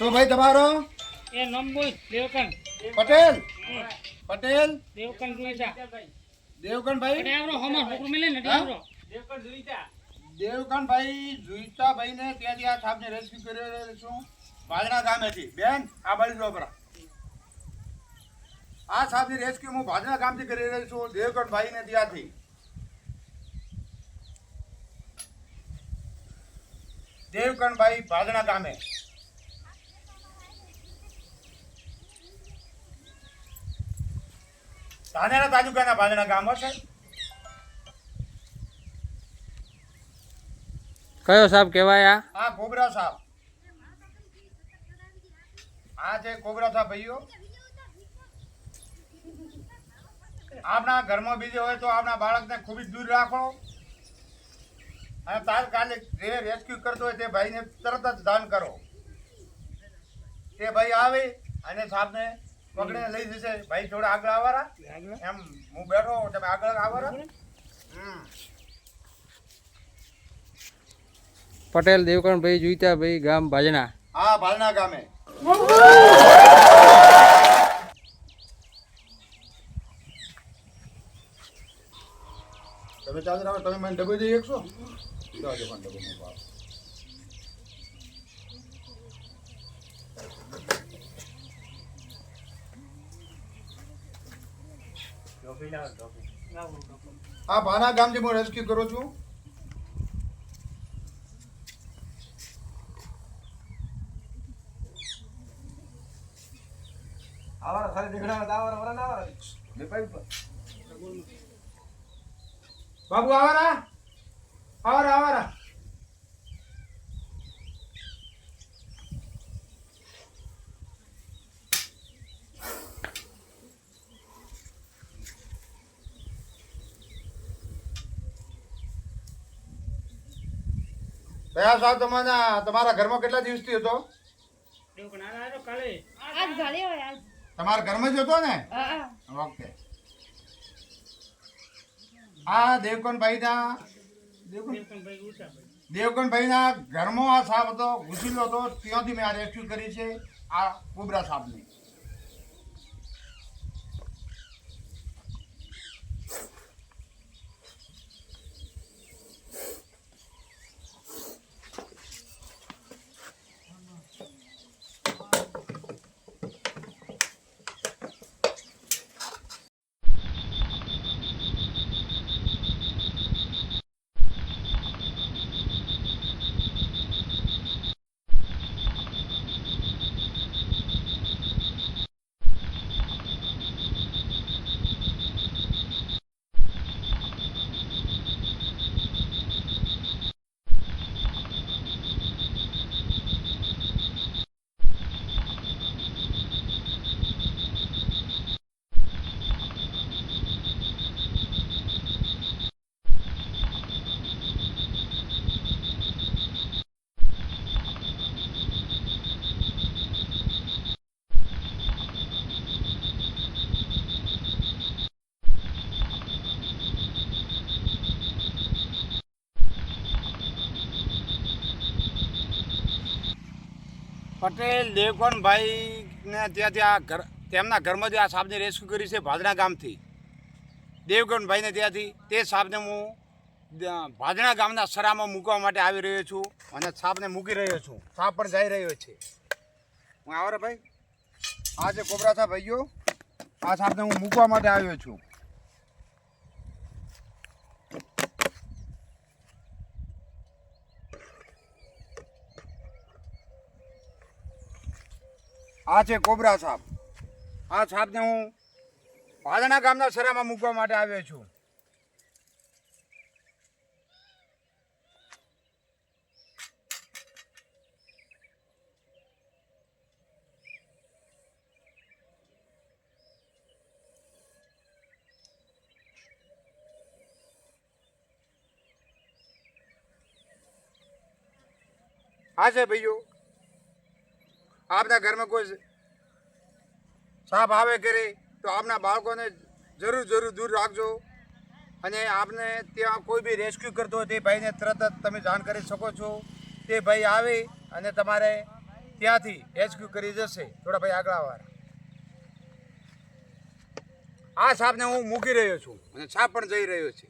ભાઈ તમારો? એ નંબુલ દેવકન. પટેલ? પટેલ? દેવકન જોઈતા દેવકન ભાઈ? આવરો હમર હોકરું મિલે ને આવરો. દેવકણભાઈ જુઈતાભાઈ ને ત્યાંથી આ સાહેબને રેસ્ક્યુ કર્યો છું ભાદરા ગામેથી. બેન આ બાજુ જો આ આ સાહેબની રેસ્ક્યુ હું ભાદરા ગામથી કરી રહ્યો છું દેવકણભાઈ ને ત્યાંથી. દેવકણભાઈ ભાદણા ગામે. ધાનેરા તાલુકાના ભાદરા ગામ છે કયો સાહેબ કહેવાય આ? આ કોબરા સાહેબ આ છે કોબરા સાહેબ ભાઈઓ. આપણા ઘરમાં બીજે હોય તો આપણા બાળકને ખૂબ જ દૂર રાખો. અને તાત્કાલિક જે રેસ્ક્યુ કરતો હોય તે ભાઈને તરત જ દાન કરો. તે ભાઈ આવે અને સાહેબને પકડીને લઈ જશે. ભાઈ થોડા આગળ આવારા એમ હું બેઠો તમે આગળ હમ. પટેલ જોઈતા ભાઈ ગામ ભાજના. હા ભાલના ગામે. તમે ચાલો રાખો તમે મને ડબ્બો દઈ એકસો. જાજો પણ ડબ્બો મૂકો આપ. આ ભાના ગામથી હું રેસ્ક્યુ કરું છું. બાબુ આવારા? આવારા આવારા. કયા સાહેબ તમને તમારા ઘરમાં કેટલા દિવસથી હતો? દેવકન આ આરો કાલે. આજ ઘરે હોય આજ. તમારા ઘરમાં જ હતો ને? ઓકે. આ દેવકનભાઈ ના દેવકન ભાઈ ઉઠા ભાઈ દેવકનભાઈ ના ઘરમાં આ સાપ હતો ઘૂસેલો હતો ત્યાંથી મેં આ રેસ્ક્યુ કરી છે આ કોબરા સાપની. પટેલ દેવગણભાઈને ત્યાંથી આ ઘર તેમના ઘરમાંથી આ સાપને રેસ્ક્યુ કરી છે ભાદણા ગામથી. દેવગણભાઈને ત્યાંથી. તે સાપને હું ભાદણા ગામના સરામાં મૂકવા માટે આવી રહ્યો છું અને સાપને મૂકી રહ્યો છું. સાપ પણ જઈ રહ્યો છે. હું આવો ભાઈ. આ છે કોબરા સાપ, ભાઈઓ, આ સાપને હું મૂકવા માટે આવ્યો છું. આ છે કોબરા સાપ. આ સાપને હું ભાદણા ગામના સરામાં મૂકવા માટે આવ્યો છું. હા છે ભાઈઓ આપના ઘરમાં કોઈ સાપ આવે કરે તો આપના બાળકોને જરૂર જરૂર દૂર રાખજો. અને આપને ત્યાં કોઈ બી રેસ્ક્યુ કરતો હોય તે ભાઈને તરત જ તમે જાણ કરી શકો છો. તે ભાઈ આવે અને તમારે ત્યાંથી રેસ્ક્યુ કરી જશે. થોડા ભાઈ આગળ આવવા આ સાપને હું મૂકી રહ્યો છું. અને સાપ પણ જઈ રહ્યો છે.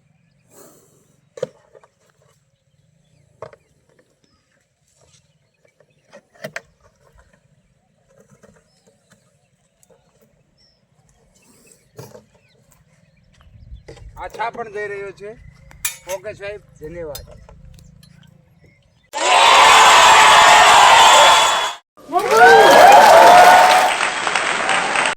આ છાપ પણ જઈ રહ્યો છે. ઓકે સાહેબ ધન્યવાદ.